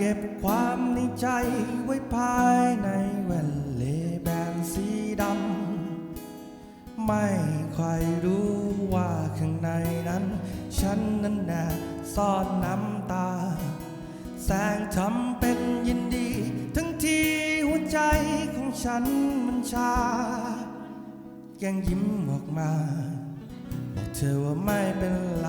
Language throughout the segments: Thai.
เก็บความในใจไว้ภายในแว่นเลแบนสีดำ ไม่ใครรู้ว่าข้างในนั้น ฉันนั้นแน่ซ่อนน้ำตา แสงทำเป็นยินดี ทั้งที่หัวใจของฉันมันชายังยิ้มออกมา บอกเธอว่าไม่เป็นไร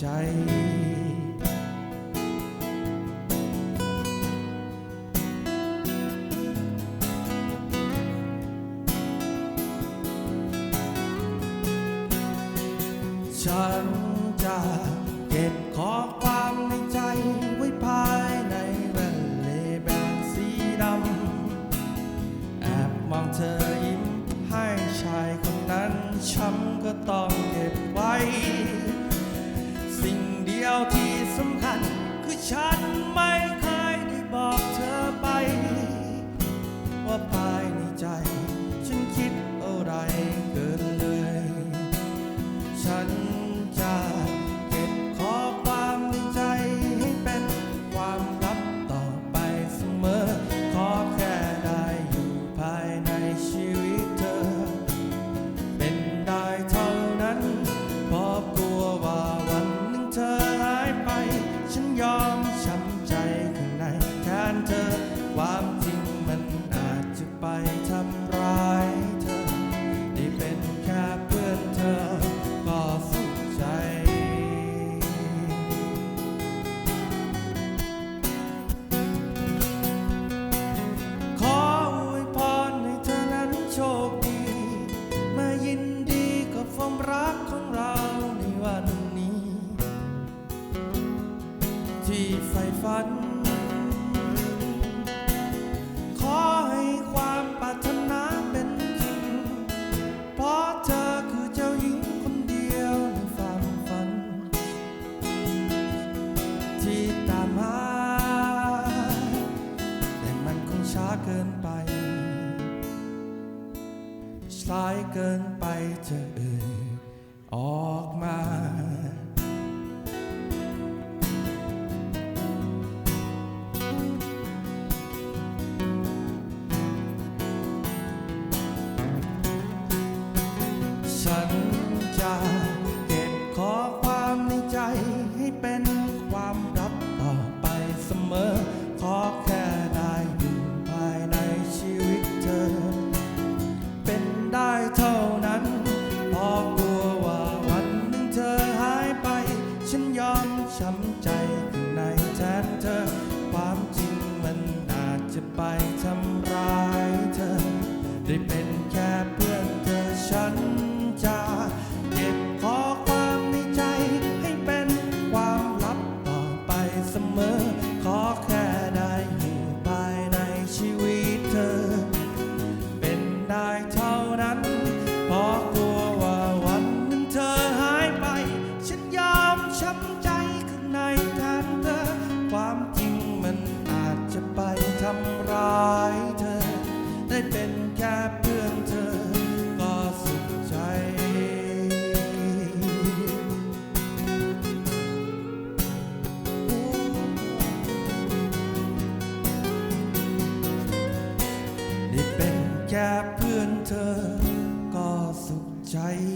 ใจ ฉันจะเก็บข้อความในใจไว้ภายในแว่นเลแบนสีดำ แอบมองเธอยิ้มให้ชายคนนั้นช้ำก็ต้องเก็บไว้ สิ่ง ที่ใฝ่ฝัน ขอให้ความปรารถนาเป็นจริง เพราะเธอคือเจ้าหญิงคนเดียวในความฝัน ที่ตามหา แต่มันคงช้าเกินไป สายเกินไปเอ่ยอ เป็นความลับต่อไปเสมอ ขอแค่ได้อยู่ภายในชีวิตเธอ เป็นได้เท่านั้นเพราะกลัวว่าวันหนึ่งเธอหายไป ฉันยอมช้ำใจข้างในแทนเธอ ความจริงมันอาจจะไปทำร้ายเธอ ได้เป็นแค่เพื่อนเธอฉัน แทนเธอความจริงมันอาจจะไปทำร้ายเธ